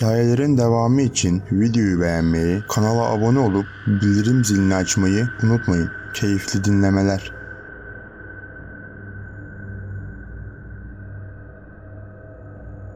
Hikayelerin devamı için videoyu beğenmeyi, kanala abone olup bildirim zilini açmayı unutmayın. Keyifli dinlemeler.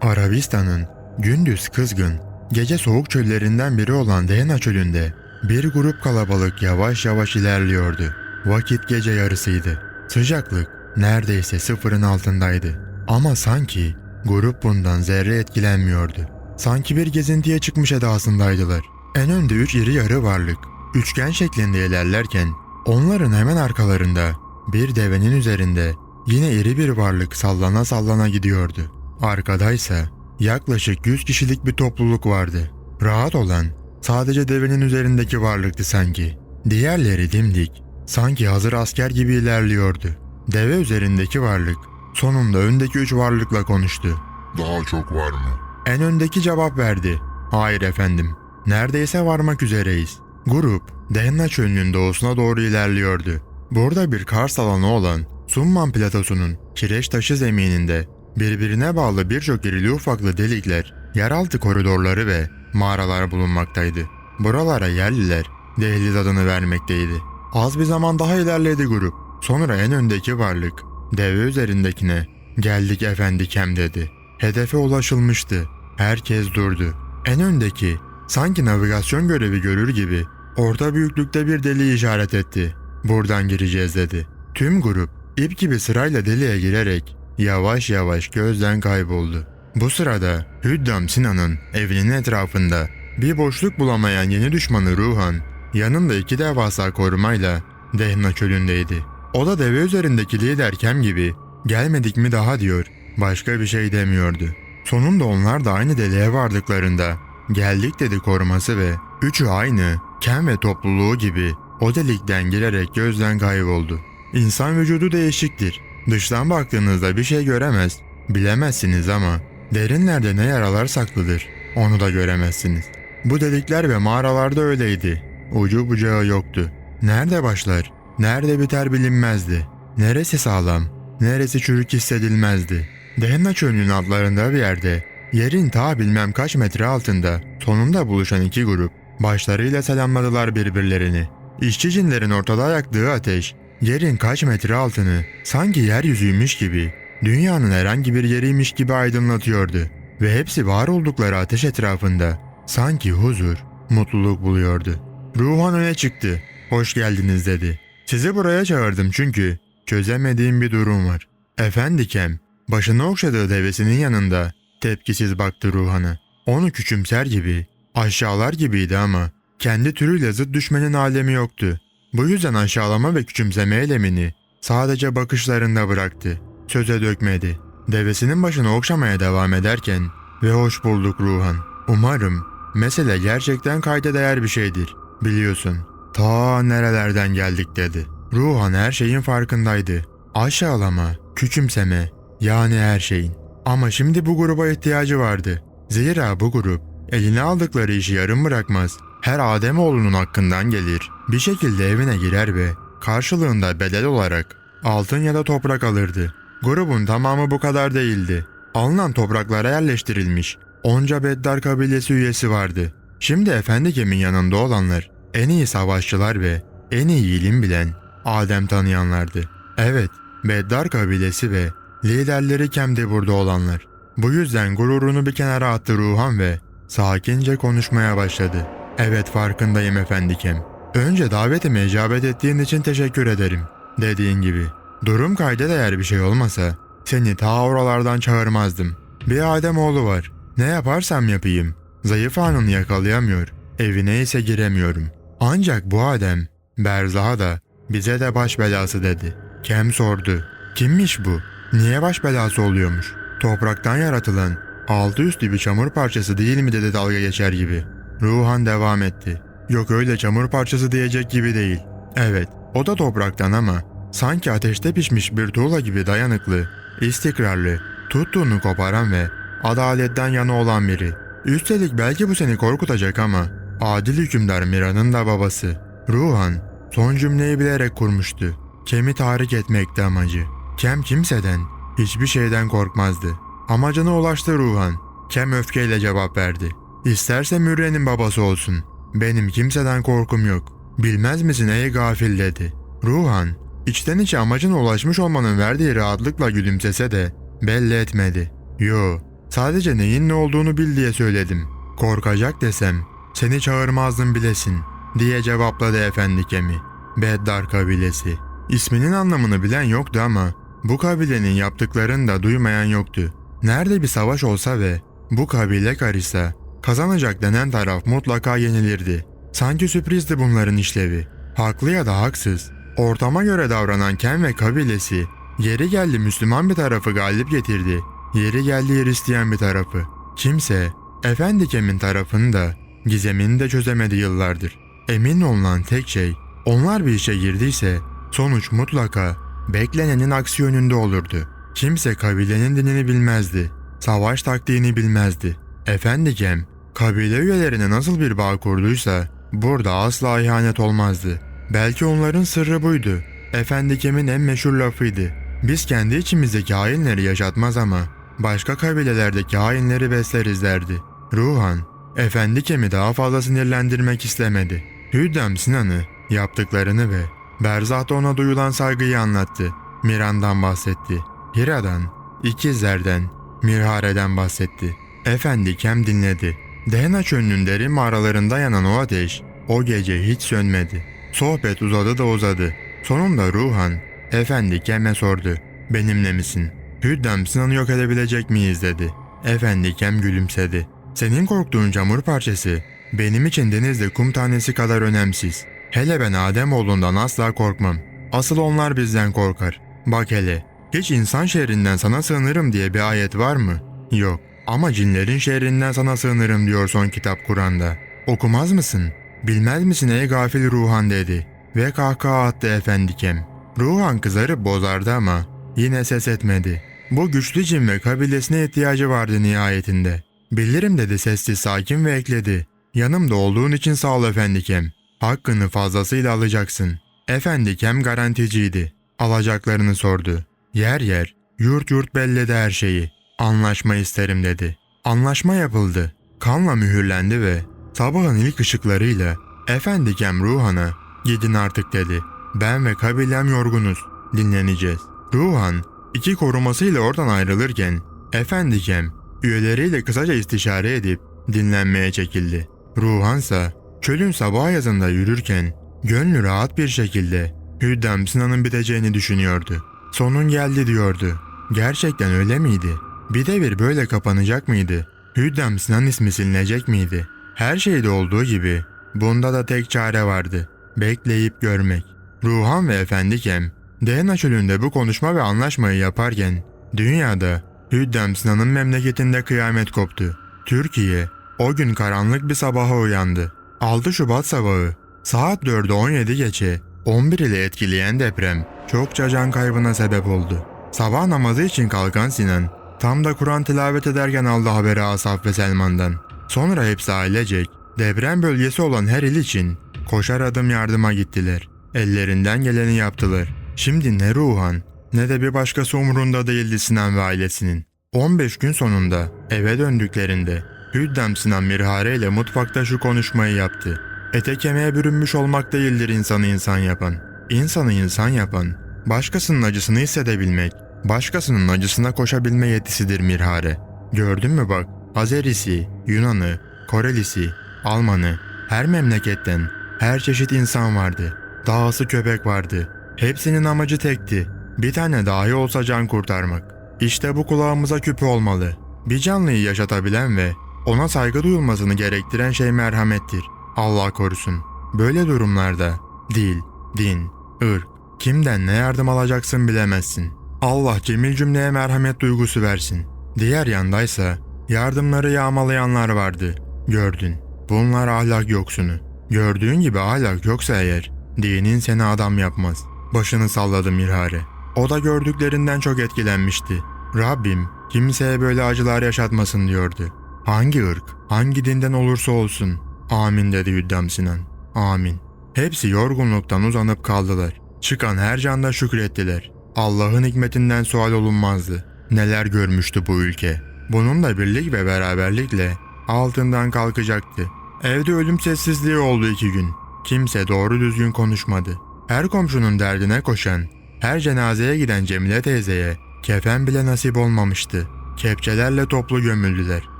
Arabistan'ın gündüz kızgın, gece soğuk çöllerinden biri olan Dehna çölünde bir grup kalabalık yavaş yavaş ilerliyordu. Vakit gece yarısıydı. Sıcaklık neredeyse sıfırın altındaydı. Ama sanki grup bundan zerre etkilenmiyordu. Sanki bir gezintiye çıkmış edasındaydılar. En önde üç iri yarı varlık, üçgen şeklinde ilerlerken onların hemen arkalarında bir devenin üzerinde yine iri bir varlık sallana sallana gidiyordu. Arkadaysa yaklaşık 100 kişilik bir topluluk vardı. Rahat olan sadece devenin üzerindeki varlıktı sanki. Diğerleri dimdik, sanki hazır asker gibi ilerliyordu. Deve üzerindeki varlık sonunda öndeki üç varlıkla konuştu. Daha çok var mı? En öndeki cevap verdi. Hayır efendim. Neredeyse varmak üzereyiz. Grup, Denna çölünün doğusuna doğru ilerliyordu. Burada bir kars alanı olan Summan platosunun kireç taşı zemininde birbirine bağlı birçok irili ufaklı delikler, yeraltı koridorları ve mağaralar bulunmaktaydı. Buralara yerliler dehliz adını vermekteydi. Az bir zaman daha ilerledi grup. Sonra en öndeki varlık deve üzerindekine geldik efendikem dedi. Hedefe ulaşılmıştı. Herkes durdu. En öndeki sanki navigasyon görevi görür gibi orta büyüklükte bir deliği işaret etti. Buradan gireceğiz dedi. Tüm grup ip gibi sırayla deliğe girerek yavaş yavaş gözden kayboldu. Bu sırada Hüddam Sinan'ın evinin etrafında bir boşluk bulamayan yeni düşmanı Ruhan yanında iki devasa korumayla Dehna çölündeydi. O da deve üzerindeki lider Kem gibi gelmedik mi daha diyor başka bir şey demiyordu. Sonunda onlar da aynı deliğe vardıklarında geldik dedi koruması ve üçü aynı Kem ve topluluğu gibi o delikten girerek gözden kayboldu. İnsan vücudu değişiktir. Dıştan baktığınızda bir şey göremez, bilemezsiniz ama derinlerde ne yaralar saklıdır onu da göremezsiniz. Bu delikler ve mağaralarda öyleydi. Ucu bucağı yoktu. Nerede başlar, nerede biter bilinmezdi. Neresi sağlam, neresi çürük hissedilmezdi. Dehenna çölünün altlarında bir yerde, yerin ta bilmem kaç metre altında sonunda buluşan iki grup başlarıyla selamladılar birbirlerini. İşçi cinlerin ortada yaktığı ateş, yerin kaç metre altını sanki yeryüzüymüş gibi, dünyanın herhangi bir yeriymiş gibi aydınlatıyordu. Ve hepsi var oldukları ateş etrafında sanki huzur, mutluluk buluyordu. Ruhan öne çıktı. Hoş geldiniz dedi. Sizi buraya çağırdım çünkü çözemediğim bir durum var. Efendi Kem, başını okşadığı devesinin yanında tepkisiz baktı Ruhan'a. Onu küçümser gibi, aşağılar gibiydi ama kendi türüyle zıt düşmenin alemi yoktu. Bu yüzden aşağılama ve küçümseme eylemini sadece bakışlarında bıraktı. Söze dökmedi. Devesinin başını okşamaya devam ederken ve hoş bulduk Ruhan. Umarım mesele gerçekten kayda değer bir şeydir. Biliyorsun ta nerelerden geldik dedi. Ruhan her şeyin farkındaydı. Aşağılama, küçümseme yani her şeyin. Ama şimdi bu gruba ihtiyacı vardı. Zira bu grup eline aldıkları işi yarım bırakmaz. Her Ademoğlunun hakkından gelir. Bir şekilde evine girer ve karşılığında bedel olarak altın ya da toprak alırdı. Grubun tamamı bu kadar değildi. Alınan topraklara yerleştirilmiş onca Beddar kabilesi üyesi vardı. Şimdi Efendi Kem'in yanında olanlar en iyi savaşçılar ve en iyi ilim bilen Adem tanıyanlardı. Evet, Beddar kabilesi ve liderleri Kem'de burada olanlar. Bu yüzden gururunu bir kenara attı Ruhan ve sakince konuşmaya başladı. Evet farkındayım Efendi Kem. Önce davetime icabet ettiğin için teşekkür ederim. Dediğin gibi. Durum kayda değer bir şey olmasa seni ta oralardan çağırmazdım. Bir Adem oğlu var. Ne yaparsam yapayım. Zayıf anını yakalayamıyor. Evine ise giremiyorum. Ancak bu Adem, Berzah'a da bize de baş belası dedi. Kem sordu. Kimmiş bu? Niye baş belası oluyormuş? Topraktan yaratılan, altı üstü bir çamur parçası değil mi dedi dalga geçer gibi. Ruhan devam etti. Yok öyle çamur parçası diyecek gibi değil. Evet, o da topraktan ama sanki ateşte pişmiş bir tuğla gibi dayanıklı, istikrarlı, tuttuğunu koparan ve adaletten yana olan biri. Üstelik belki bu seni korkutacak ama adil hükümdar Mira'nın da babası. Ruhan son cümleyi bilerek kurmuştu. Kem'i tahrik etmekti amacı. Kem kimseden, hiçbir şeyden korkmazdı. Amacına ulaştı Ruhan. Kem öfkeyle cevap verdi. İsterse Mürre'nin babası olsun. Benim kimseden korkum yok. Bilmez misin ey gafil dedi. Ruhan, içten içe amacına ulaşmış olmanın verdiği rahatlıkla gülümsese de belli etmedi. Yo, sadece neyin ne olduğunu bil diye söyledim. Korkacak desem, seni çağırmazdım bilesin, diye cevapladı efendi kemi. Beddar kabilesi. İsminin anlamını bilen yoktu ama bu kabilenin yaptıklarını da duymayan yoktu. Nerede bir savaş olsa ve bu kabile karışsa kazanacak denen taraf mutlaka yenilirdi. Sanki sürprizdi bunların işlevi. Haklı ya da haksız. Ortama göre davranan Ken ve kabilesi yeri geldi Müslüman bir tarafı galip getirdi. Yeri geldi Hristiyan bir tarafı. Kimse Efendi Kem'in tarafını da gizemini de çözemedi yıllardır. Emin olunan tek şey onlar bir işe girdiyse sonuç mutlaka beklenenin aksi yönünde olurdu. Kimse kabilenin dinini bilmezdi. Savaş taktiğini bilmezdi. Efendi Kem kabile üyelerine nasıl bir bağ kurduysa burada asla ihanet olmazdı. Belki onların sırrı buydu. Efendi Kem'in en meşhur lafıydı. Biz kendi içimizdeki hainleri yaşatmaz ama başka kabilelerdeki hainleri besleriz derdi. Ruhan, Efendi Kem'i daha fazla sinirlendirmek istemedi. Hüddem Sinan'ı, yaptıklarını ve Berzah'ta ona duyulan saygıyı anlattı. Miran'dan bahsetti. Hira'dan, ikizlerden, Mirhare'den bahsetti. Efendi Kem dinledi. Dehna çölünün derin mağaralarında yanan o ateş o gece hiç sönmedi. Sohbet uzadı da uzadı. Sonunda Ruhan, Efendi Kem'e sordu. Benimle misin? Hüddem Sinan'ı yok edebilecek miyiz dedi. Efendi Kem gülümsedi. Senin korktuğun çamur parçası benim için denizde kum tanesi kadar önemsiz. Hele ben Ademoğlundan asla korkmam. Asıl onlar bizden korkar. Bak hele, hiç insan şehrinden sana sığınırım diye bir ayet var mı? Yok. Ama cinlerin şehrinden sana sığınırım diyor son kitap Kur'an'da. Okumaz mısın? Bilmez misin ey gafil Ruhan dedi. Ve kahkaha attı efendikem. Ruhan kızarıp bozardı ama yine ses etmedi. Bu güçlü cin ve kabilesine ihtiyacı vardı nihayetinde. Bilirim dedi sessiz sakin ve ekledi. Yanımda olduğun için sağ ol efendikem. Hakkını fazlasıyla alacaksın. Efendikem garanticiydi. Alacaklarını sordu. Yer yer, yurt yurt belledi her şeyi. Anlaşma isterim dedi. Anlaşma yapıldı. Kanla mühürlendi ve sabahın ilk ışıklarıyla Efendikem Ruhan'a gidin artık dedi. Ben ve kabilem yorgunuz. Dinleneceğiz. Ruhan iki korumasıyla oradan ayrılırken Efendikem üyeleriyle kısaca istişare edip dinlenmeye çekildi. Ruhansa çölün sabah yazında yürürken gönlü rahat bir şekilde Hüddem Sinan'ın biteceğini düşünüyordu. Sonun geldi diyordu. Gerçekten öyle miydi? Bir devir böyle kapanacak mıydı? Hüddem Sinan ismi silinecek miydi? Her şeyde olduğu gibi bunda da tek çare vardı. Bekleyip görmek. Ruhan ve Efendikem Dehna çölünde bu konuşma ve anlaşmayı yaparken dünyada Hüddem Sinan'ın memleketinde kıyamet koptu. Türkiye o gün karanlık bir sabaha uyandı. 6 Şubat sabahı saat 4'ü 17 geçe 11 ile etkileyen deprem çokça can kaybına sebep oldu. Sabah namazı için kalkan Sinan tam da Kur'an tilavet ederken aldı haberi Asaf ve Selman'dan. Sonra hepsi ailecek deprem bölgesi olan her il için koşar adım yardıma gittiler. Ellerinden geleni yaptılar. Şimdi ne Ruhan ne de bir başkası umurunda değildi Sinan ve ailesinin. 15 gün sonunda eve döndüklerinde Hüddem Sinan Mirhare ile mutfakta şu konuşmayı yaptı. Ete kemiğe bürünmüş olmak değildir insanı insan yapan. İnsanı insan yapan, başkasının acısını hissedebilmek, başkasının acısına koşabilme yetisidir Mirhare. Gördün mü bak, Azerisi, Yunanı, Korelisi, Almanı, her memleketten, her çeşit insan vardı. Dağısı köpek vardı. Hepsinin amacı tekti. Bir tane dahi olsa can kurtarmak. İşte bu kulağımıza küpe olmalı. Bir canlıyı yaşatabilen ve ona saygı duyulmasını gerektiren şey merhamettir. Allah korusun. Böyle durumlarda dil, din, ırk, kimden ne yardım alacaksın bilemezsin. Allah cemil cümleye merhamet duygusu versin. Diğer yandaysa yardımları yağmalayanlar vardı. Gördün. Bunlar ahlak yoksunu. Gördüğün gibi ahlak yoksa eğer dinin seni adam yapmaz. Başını salladı Mirhare. O da gördüklerinden çok etkilenmişti. Rabbim kimseye böyle acılar yaşatmasın diyordu. Hangi ırk, hangi dinden olursa olsun. Amin dedi Hüddam Sinan. Amin. Hepsi yorgunluktan uzanıp kaldılar. Çıkan her canda şükrettiler. Allah'ın hikmetinden sual olunmazdı. Neler görmüştü bu ülke. Bununla birlik ve beraberlikle altından kalkacaktı. Evde ölüm sessizliği oldu iki gün. Kimse doğru düzgün konuşmadı. Her komşunun derdine koşan, her cenazeye giden Cemile teyzeye kefen bile nasip olmamıştı. Kepçelerle toplu gömüldüler.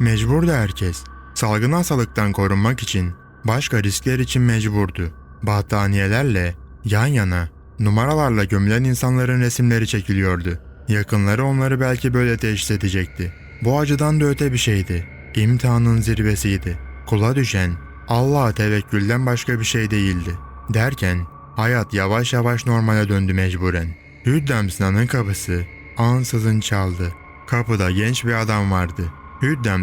Mecburdu herkes. Salgın hastalıktan korunmak için, başka riskler için mecburdu. Battaniyelerle, yan yana, numaralarla gömülen insanların resimleri çekiliyordu. Yakınları onları belki böyle teşhis edecekti. Bu acıdan da öte bir şeydi. İmtihanın zirvesiydi. Kula düşen, Allah'a tevekkülden başka bir şey değildi. Derken, hayat yavaş yavaş normale döndü mecburen. Hüddem Sinan'ın kapısı ansızın çaldı. Kapıda genç bir adam vardı.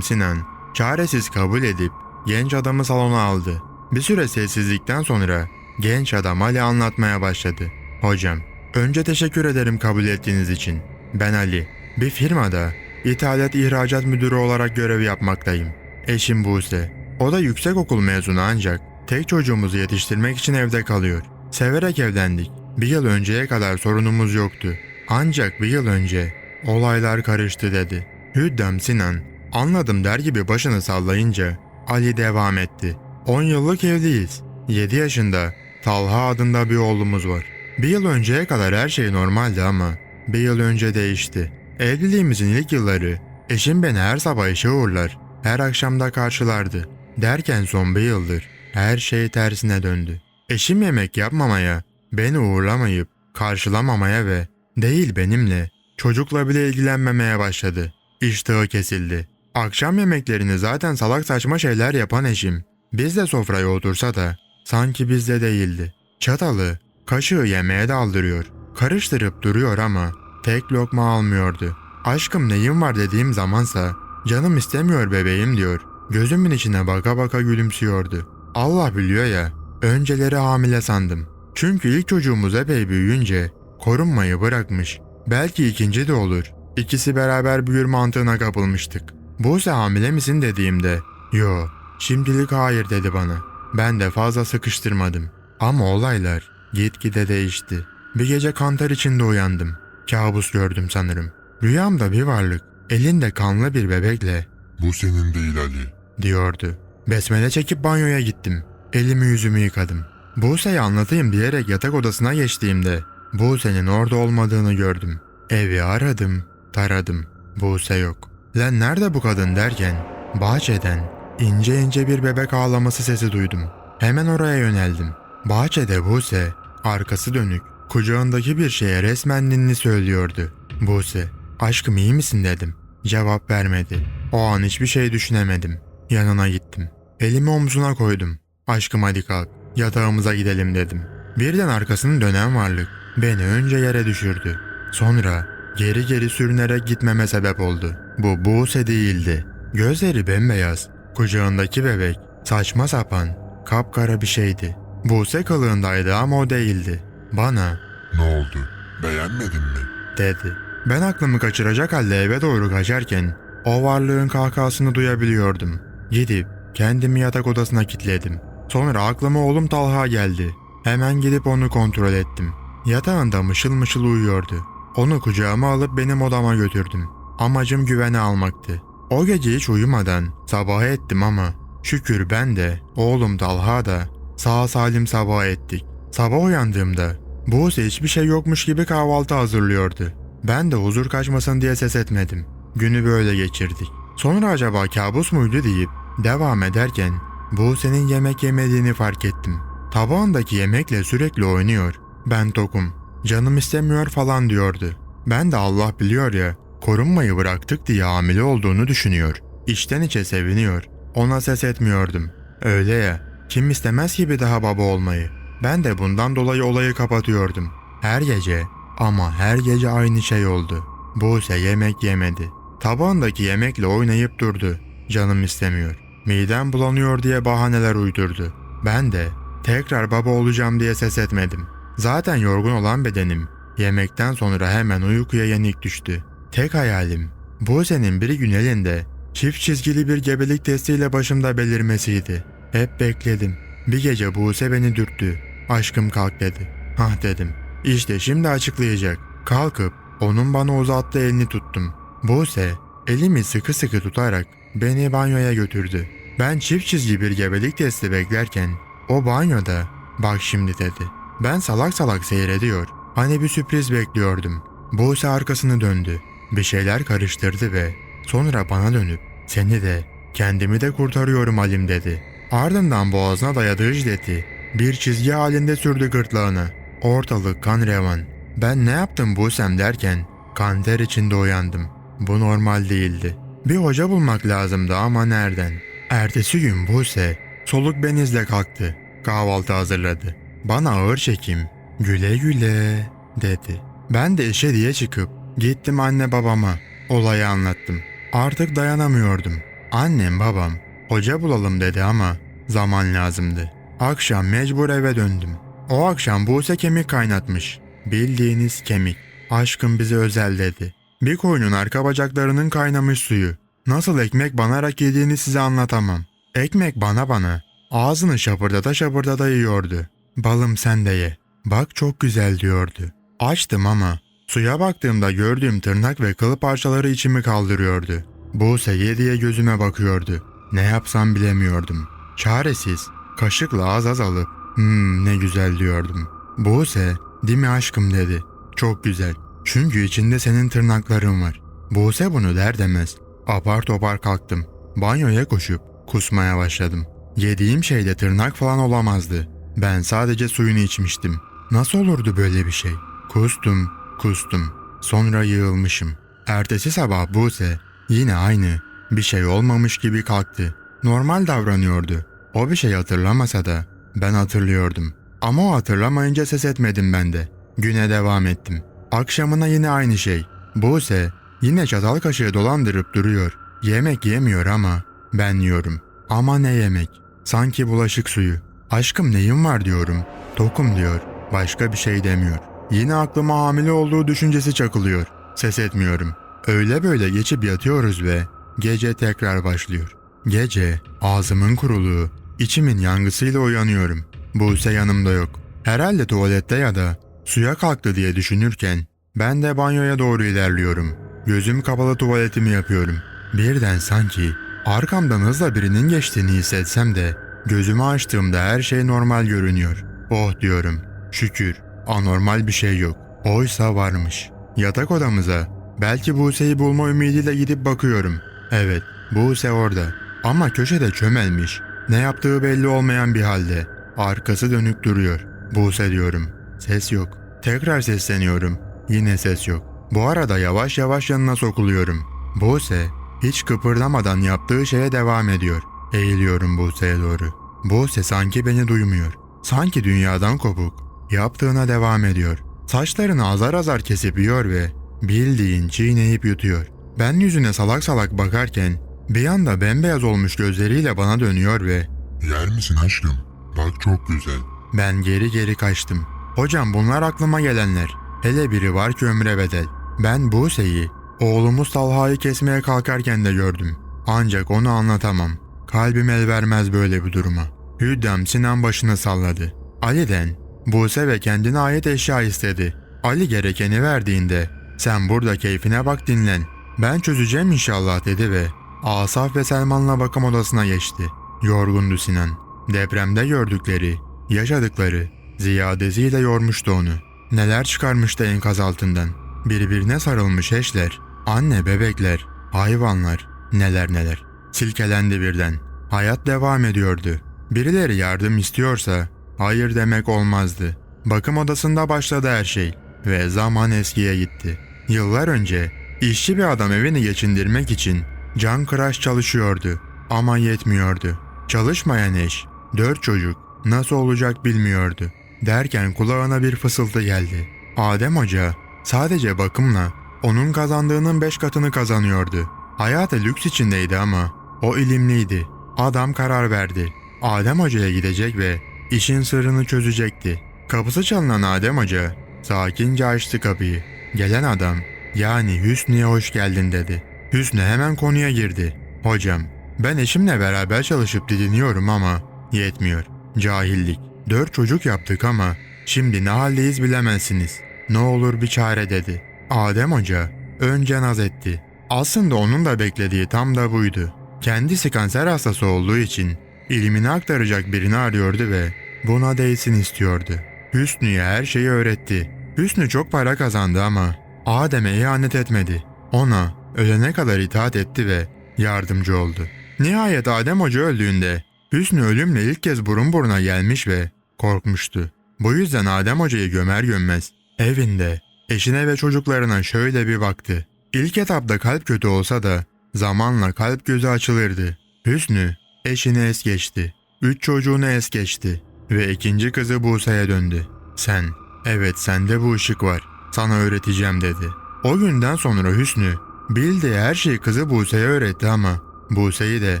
Sinan, çaresiz kabul edip genç adamı salona aldı. Bir süre sessizlikten sonra genç adam Ali anlatmaya başladı. Hocam, önce teşekkür ederim kabul ettiğiniz için. Ben Ali. Bir firmada ithalat ihracat müdürü olarak görev yapmaktayım. Eşim Buse. O da yüksek okul mezunu ancak tek çocuğumuzu yetiştirmek için evde kalıyor. Severek evlendik. Bir yıl önceye kadar sorunumuz yoktu. Ancak bir yıl önce olaylar karıştı dedi. Hüddem Sinan anladım der gibi başını sallayınca Ali devam etti. 10 yıllık evliyiz. 7 yaşında Talha adında bir oğlumuz var. Bir yıl önceye kadar her şey normaldi ama bir yıl önce değişti. Evliliğimizin ilk yılları eşim beni her sabah işe uğurlar, her akşam da karşılardı. Derken son bir yıldır her şey tersine döndü. Eşim yemek yapmamaya, beni uğurlamayıp karşılamamaya ve değil benimle çocukla bile ilgilenmemeye başladı. İştahı kesildi. Akşam yemeklerini zaten salak saçma şeyler yapan eşim. Bizle sofraya otursa da sanki bizde değildi. Çatalı, kaşığı yemeğe daldırıyor. Karıştırıp duruyor ama tek lokma almıyordu. Aşkım neyim var dediğim zamansa canım istemiyor bebeğim diyor. Gözümün içine baka baka gülümsüyordu. Allah biliyor ya, önceleri hamile sandım. Çünkü ilk çocuğumuz epey büyüyünce korunmayı bırakmış. Belki ikinci de olur. İkisi beraber büyür mantığına kapılmıştık. Buse hamile misin dediğimde, yo şimdilik hayır dedi bana. Ben de fazla sıkıştırmadım. Ama olaylar gitgide değişti. Bir gece kantar içinde uyandım. Kabus gördüm sanırım. Rüyamda bir varlık, elinde kanlı bir bebekle Bu senin değil Ali. diyordu. Besmele çekip banyoya gittim. Elimi yüzümü yıkadım. Buse'ye anlatayım diyerek yatak odasına geçtiğimde Buse'nin orada olmadığını gördüm. Evi aradım, taradım. Buse yok. Lan nerede bu kadın derken bahçeden ince ince bir bebek ağlaması sesi duydum. Hemen oraya yöneldim. Bahçede Buse arkası dönük kucağındaki bir şeye resmen ninni söylüyordu. Buse aşkım iyi misin dedim. Cevap vermedi. O an hiçbir şey düşünemedim. Yanına gittim. Elimi omzuna koydum. Aşkım hadi kalk. Yatağımıza gidelim dedim. Birden arkasını dönen varlık beni önce yere düşürdü. Sonra geri geri sürünerek gitmeme sebep oldu. Bu Buse değildi. Gözleri bembeyaz. Kucağındaki bebek saçma sapan, kapkara bir şeydi. Buse kılığındaydı ama o değildi. Bana Ne oldu? Beğenmedin mi? dedi. Ben aklımı kaçıracak halde eve doğru kaçarken o varlığın kahkahasını duyabiliyordum. Gidip kendimi yatak odasına kilitledim. Sonra aklıma oğlum Talha geldi. Hemen gidip onu kontrol ettim. Yatağında mışıl mışıl uyuyordu. Onu kucağıma alıp benim odama götürdüm. Amacım güvene almaktı. O gece hiç uyumadan sabah ettim ama şükür ben de oğlum Talha da sağ salim sabah ettik. Sabah uyandığımda Buse hiçbir şey yokmuş gibi kahvaltı hazırlıyordu. Ben de huzur kaçmasın diye ses etmedim. Günü böyle geçirdik. Sonra acaba kabus muydu deyip devam ederken Buse'nin yemek yemediğini fark ettim. Tabağındaki yemekle sürekli oynuyor. Ben tokum. Canım istemiyor falan diyordu. Ben de Allah biliyor ya korunmayı bıraktık diye hamile olduğunu düşünüyor. İçten içe seviniyor. Ona ses etmiyordum. Öyle ya kim istemez ki bir daha baba olmayı. Ben de bundan dolayı olayı kapatıyordum. Her gece ama her gece aynı şey oldu. Buse yemek yemedi. Tabağındaki yemekle oynayıp durdu. Canım istemiyor. Midem bulanıyor diye bahaneler uydurdu. Ben de tekrar baba olacağım diye ses etmedim. Zaten yorgun olan bedenim yemekten sonra hemen uykuya yenik düştü. Tek hayalim Buse'nin bir gün elinde çift çizgili bir gebelik testiyle başımda belirmesiydi. Hep bekledim. Bir gece Buse beni dürttü. Aşkım kalk dedi. Hah dedim. İşte şimdi açıklayacak. Kalkıp onun bana uzattığı elini tuttum. Buse elimi sıkı sıkı tutarak beni banyoya götürdü. Ben çift çizgi bir gebelik testi beklerken o banyoda bak şimdi dedi. Ben salak salak seyrediyor. Hani bir sürpriz bekliyordum. Buse arkasını döndü. Bir şeyler karıştırdı ve sonra bana dönüp seni de kendimi de kurtarıyorum Halim dedi. Ardından boğazına dayadığı jileti bir çizgi halinde sürdü gırtlağına. Ortalık kan revan. Ben ne yaptım Buse'm derken kan ter içinde uyandım. Bu normal değildi. Bir hoca bulmak lazımdı ama nereden? Ertesi gün Buse soluk benizle kalktı. Kahvaltı hazırladı. Bana ağır çekim güle güle dedi. Ben de işe diye çıkıp gittim anne babama. Olayı anlattım. Artık dayanamıyordum. Annem babam hoca bulalım dedi ama zaman lazımdı. Akşam mecbur eve döndüm. O akşam Buse kemik kaynatmış. Bildiğiniz kemik. Aşkım bize özel dedi. Bir koyunun arka bacaklarının kaynamış suyu. Nasıl ekmek banarak yediğini size anlatamam. Ekmek bana bana. Ağzını şapırdata şapırdata yiyordu. Balım sen de ye. Bak çok güzel diyordu. Açtım ama suya baktığımda gördüğüm tırnak ve kıl parçaları içimi kaldırıyordu. Buse ye diye gözüme bakıyordu. Ne yapsam bilemiyordum. Çaresiz, kaşıkla az az alıp hmm ne güzel diyordum. Buse, değil mi aşkım dedi. Çok güzel. Çünkü içinde senin tırnakların var. Buse bunu der demez. Apar topar kalktım. Banyoya koşup kusmaya başladım. Yediğim şeyde tırnak falan olamazdı. Ben sadece suyunu içmiştim. Nasıl olurdu böyle bir şey? Kustum, kustum. Sonra yığılmışım. Ertesi sabah Buse yine aynı bir şey olmamış gibi kalktı. Normal davranıyordu. O bir şey hatırlamasa da ben hatırlıyordum. Ama o hatırlamayınca ses etmedim ben de. Güne devam ettim. Akşamına yine aynı şey. Buse yine çatal kaşığı dolandırıp duruyor. Yemek yemiyor ama ben yiyorum. Ama ne yemek? Sanki bulaşık suyu. Aşkım neyim var diyorum. Tokum diyor. Başka bir şey demiyor. Yine aklıma hamile olduğu düşüncesi çakılıyor. Ses etmiyorum. Öyle böyle geçip yatıyoruz ve gece tekrar başlıyor. Gece ağzımın kuruluğu, içimin yangısıyla uyanıyorum. Buse yanımda yok. Herhalde tuvalette ya da suya kalktı diye düşünürken ben de banyoya doğru ilerliyorum. Gözüm kapalı tuvaletimi yapıyorum. Birden sanki arkamdan hızla birinin geçtiğini hissetsem de gözümü açtığımda her şey normal görünüyor. Oh diyorum. Şükür anormal bir şey yok. Oysa varmış. Yatak odamıza belki Buse'yi bulma ümidiyle gidip bakıyorum. Evet Buse orada. Ama köşede çömelmiş. Ne yaptığı belli olmayan bir halde. Arkası dönük duruyor. Buse diyorum. Ses yok. Tekrar sesleniyorum. Yine ses yok. Bu arada yavaş yavaş yanına sokuluyorum. Buse hiç kıpırdamadan yaptığı şeye devam ediyor. Eğiliyorum Buse'ye doğru. Buse sanki beni duymuyor. Sanki dünyadan kopuk. Yaptığına devam ediyor. Saçlarını azar azar kesip yiyor ve bildiğin çiğneyip yutuyor. Ben yüzüne salak salak bakarken bir anda bembeyaz olmuş gözleriyle bana dönüyor ve Yer misin aşkım? Bak çok güzel. ben geri geri kaçtım. Hocam bunlar aklıma gelenler. Hele biri var ki ömre bedel. Ben Buse'yi, oğlumuz Talha'yı kesmeye kalkarken de gördüm. Ancak onu anlatamam. Kalbim el vermez böyle bir duruma. Hüddam Sinan başını salladı. Ali'den Buse ve kendine ait eşya istedi. Ali gerekeni verdiğinde sen burada keyfine bak dinlen. Ben çözeceğim inşallah dedi ve Asaf ve Selman'la bakım odasına geçti. Yorgundu Sinan. Depremde gördükleri, yaşadıkları ziyadesiyle yormuştu onu. Neler çıkarmıştı enkaz altından. Birbirine sarılmış eşler, anne bebekler, hayvanlar, neler neler. Silkelendi birden. Hayat devam ediyordu. Birileri yardım istiyorsa hayır demek olmazdı. Bakım odasında başladı her şey ve zaman eskiye gitti. Yıllar önce işçi bir adam evini geçindirmek için can kıraş çalışıyordu ama yetmiyordu. Çalışmayan eş, dört çocuk nasıl olacak bilmiyordu. Derken kulağına bir fısıltı geldi. Adem Hoca sadece bakımla onun kazandığının beş katını kazanıyordu. Hayatı lüks içindeydi ama o ilimliydi. Adam karar verdi. Adem Hoca'ya gidecek ve işin sırrını çözecekti. Kapısı çalınan Adem Hoca sakince açtı kapıyı. Gelen adam yani Hüsnü'ye hoş geldin dedi. Hüsnü hemen konuya girdi. Hocam ben eşimle beraber çalışıp didiniyorum ama yetmiyor. Cahillik. Dört çocuk yaptık ama şimdi ne haldeyiz bilemezsiniz. Ne olur bir çare dedi. Adem Hoca önce naz etti. Aslında onun da beklediği tam da buydu. Kendisi kanser hastası olduğu için ilmini aktaracak birini arıyordu ve buna değsin istiyordu. Hüsnü'ye her şeyi öğretti. Hüsnü çok para kazandı ama Adem'e ihanet etmedi. Ona ölene kadar itaat etti ve yardımcı oldu. Nihayet Adem Hoca öldüğünde Hüsnü ölümle ilk kez burun buruna gelmiş ve korkmuştu. Bu yüzden Adem Hoca'yı gömer gömmez evinde eşine ve çocuklarına şöyle bir baktı. İlk etapta kalp kötü olsa da zamanla kalp gözü açılırdı. Hüsnü eşini es geçti. Üç çocuğunu es geçti ve ikinci kızı Buse'ye döndü. Sen, evet sende bu ışık var. Sana öğreteceğim dedi. O günden sonra Hüsnü bildiği her şeyi kızı Buse'ye öğretti ama Buse'yi de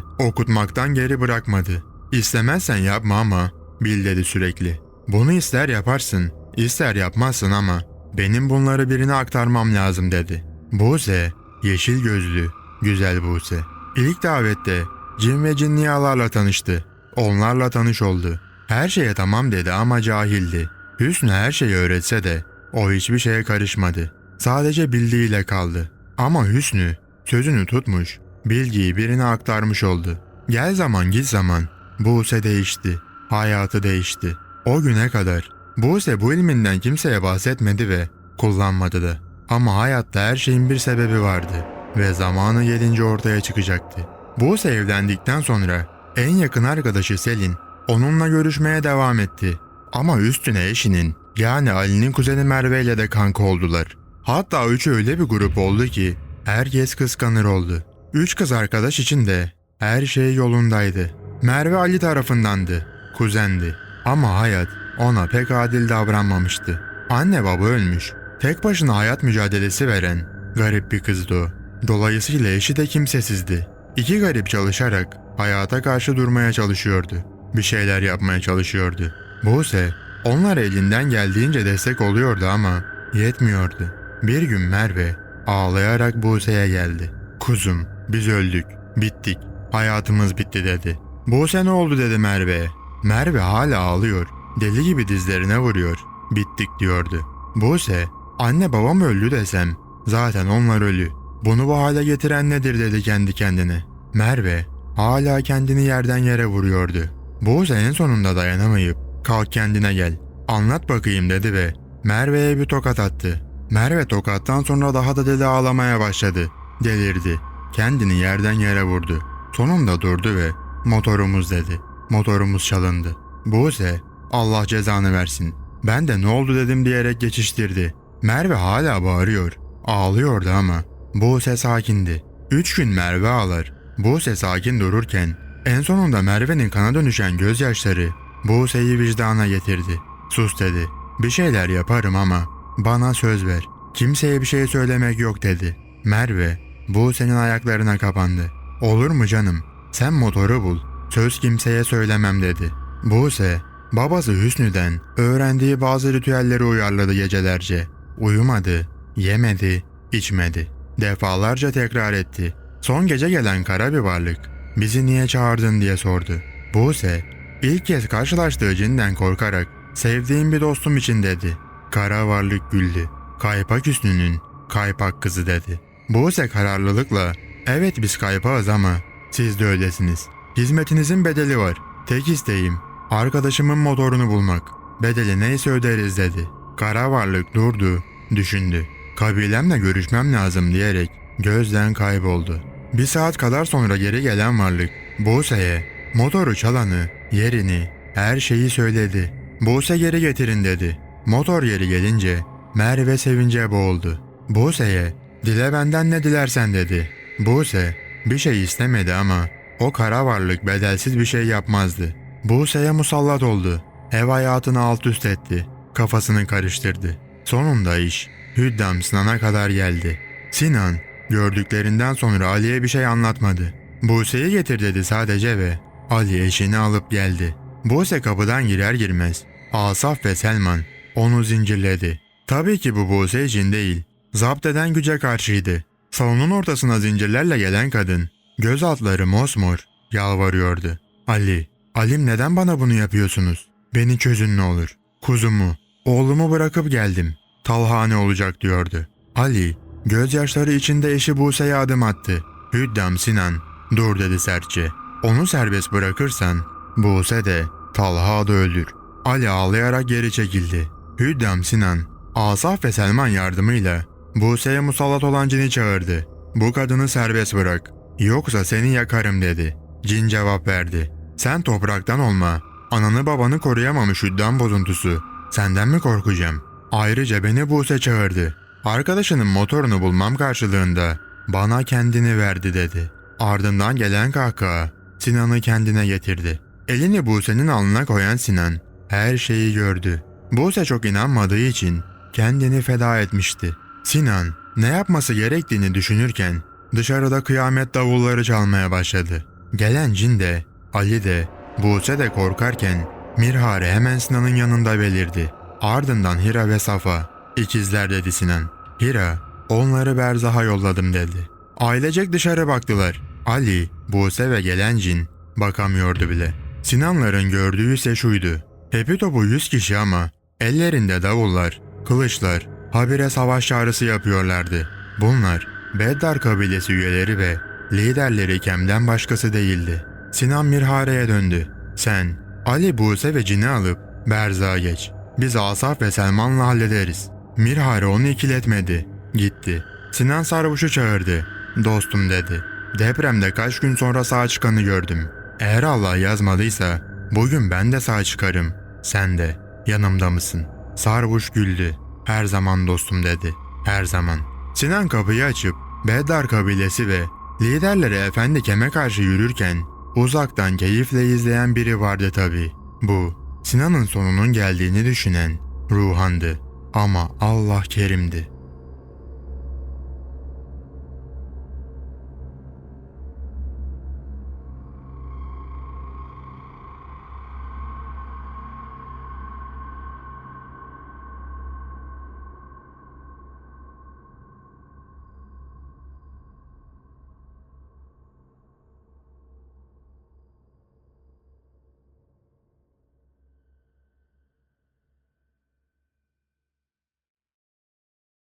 okutmaktan geri bırakmadı. İstemezsen yapma ama bil dedi sürekli. Bunu ister yaparsın, ister yapmazsın ama benim bunları birine aktarmam lazım dedi. Buse, yeşil gözlü, güzel Buse. İlk davette cin ve cinniyalarla tanıştı. Onlarla tanış oldu. Her şeye tamam dedi ama cahildi. Hüsnü her şeyi öğretse de o hiçbir şeye karışmadı. Sadece bildiğiyle kaldı. Ama Hüsnü sözünü tutmuş, bilgiyi birine aktarmış oldu. Gel zaman git zaman Buse değişti. Hayatı değişti. O güne kadar Buse bu ilminden kimseye bahsetmedi ve kullanmadı da. Ama hayatta her şeyin bir sebebi vardı ve zamanı gelince ortaya çıkacaktı. Buse evlendikten sonra en yakın arkadaşı Selin onunla görüşmeye devam etti. Ama üstüne eşinin yani Ali'nin kuzeni Merve ile de kanka oldular. Hatta üçü öyle bir grup oldu ki herkes kıskanır oldu. Üç kız arkadaş için de her şey yolundaydı. Merve Ali tarafındandı, kuzendi. Ama hayat ona pek adil davranmamıştı. Anne baba ölmüş. Tek başına hayat mücadelesi veren garip bir kızdı o. Dolayısıyla eşi de kimsesizdi. İki garip çalışarak hayata karşı durmaya çalışıyordu. Bir şeyler yapmaya çalışıyordu. Buse onlar elinden geldiğince destek oluyordu ama yetmiyordu. Bir gün Merve ağlayarak Buse'ye geldi. Kuzum biz öldük, bittik, hayatımız bitti dedi. Buse ne oldu dedi Merve'ye. Merve hala ağlıyor, deli gibi dizlerine vuruyor. Bittik diyordu. Buse anne babam öldü desem zaten onlar ölü. Bunu bu hale getiren nedir dedi kendi kendine. Merve hala kendini yerden yere vuruyordu. Buse en sonunda dayanamayıp kalk kendine gel anlat bakayım dedi ve Merve'ye bir tokat attı. Merve tokattan sonra daha da deli ağlamaya başladı. Delirdi. Kendini yerden yere vurdu. Sonunda durdu ve motorumuz dedi. Motorumuz çalındı. Buse Allah cezanı versin. Ben de ne oldu dedim diyerek geçiştirdi. Merve hala bağırıyor. Ağlıyordu ama Buse sakindi. Üç gün Merve ağlar. Buse sakin dururken en sonunda Merve'nin kana dönüşen gözyaşları Buse'yi vicdana getirdi. Sus dedi. Bir şeyler yaparım ama bana söz ver. Kimseye bir şey söylemek yok dedi. Merve Buse'nin ayaklarına kapandı. Olur mu canım? Sen motoru bul. Söz kimseye söylemem dedi. Buse babası Hüsnü'den öğrendiği bazı ritüelleri uyarladı gecelerce. Uyumadı, yemedi, içmedi. Defalarca tekrar etti. Son gece gelen kara bir varlık bizi niye çağırdın diye sordu. Buse ilk kez karşılaştığı cinden korkarak sevdiğim bir dostum için dedi. Kara varlık güldü. Kaypak Hüsnü'nün kaypak kızı dedi. Buse kararlılıkla evet biz kaypağız ama siz de öylesiniz. Hizmetinizin bedeli var. Tek isteğim arkadaşımın motorunu bulmak. Bedeli neyse öderiz dedi. Kara varlık durdu, düşündü. Kabilemle görüşmem lazım diyerek gözden kayboldu. Bir saat kadar sonra geri gelen varlık Buse'ye motoru çalanı, yerini, her şeyi söyledi. Buse geri getirin dedi. Motor geri gelince Merve sevince boğuldu. Buse'ye dile benden ne dilersen dedi. Buse bir şey istemedi ama o kara varlık bedelsiz bir şey yapmazdı. Buse'ye musallat oldu. Ev hayatını alt üst etti. Kafasını karıştırdı. Sonunda iş Hüddam Sinan'a kadar geldi. Sinan gördüklerinden sonra Ali'ye bir şey anlatmadı. Buse'yi getir dedi sadece ve Ali eşini alıp geldi. Buse kapıdan girer girmez Asaf ve Selman onu zincirledi. Tabii ki bu Buse için değil. Zapt eden güce karşıydı. Salonun ortasına zincirlerle gelen kadın göz altları mosmor yalvarıyordu. Ali, Alim neden bana bunu yapıyorsunuz? Beni çözün ne olur. Kuzumu, oğlumu bırakıp geldim. Talha ne olacak diyordu. Ali, gözyaşları içinde eşi Buse'ye adım attı. Hüddam Sinan, Dur dedi sertçe. Onu serbest bırakırsan Buse de Talha da ölür. Ali ağlayarak geri çekildi. Hüddam Sinan, Asaf ve Selman yardımıyla Buse'ye musallat olan cini çağırdı. Bu kadını serbest bırak. Yoksa seni yakarım dedi. Cin cevap verdi. Sen topraktan olma. Ananı babanı koruyamamış hüddam bozuntusu. Senden mi korkacağım? Ayrıca beni Buse çağırdı. Arkadaşının motorunu bulmam karşılığında bana kendini verdi dedi. Ardından gelen kahkaha Sinan'ı kendine getirdi. Elini Buse'nin alnına koyan Sinan her şeyi gördü. Buse çok inanmadığı için kendini feda etmişti. Sinan ne yapması gerektiğini düşünürken dışarıda kıyamet davulları çalmaya başladı. Gelen cin de Ali de Buse de korkarken Mirhare hemen Sinan'ın yanında belirdi. Ardından Hira ve Safa. İkizler dedi Sinan. Hira, onları berzaha yolladım dedi. Ailecek dışarı baktılar. Ali, Buse ve gelen cin bakamıyordu bile. Sinanların gördüğü ise şuydu. Hepi topu yüz kişi ama ellerinde davullar, kılıçlar, habire savaş çağrısı yapıyorlardı. Bunlar Beddar kabilesi üyeleri ve liderleri Kem'den başkası değildi. Sinan Mirhare'ye döndü. Sen, Ali Buse ve Cin'i alıp Berza'ya geç. Biz Asaf ve Selman'la hallederiz. Mirhare onu ikiletmedi. Gitti. Sinan Sarhoş'u çağırdı. Dostum dedi. Depremde kaç gün sonra sağ çıkanı gördüm. Eğer Allah yazmadıysa bugün ben de sağ çıkarım. Sen de yanımda mısın? Sarhoş güldü. Her zaman dostum dedi. Her zaman. Sinan kapıyı açıp Beddar kabilesi ve liderleri Efendi Kem'e karşı yürürken uzaktan keyifle izleyen biri vardı tabi. Bu Sinan'ın sonunun geldiğini düşünen Ruhan'dı. Ama Allah kerimdi.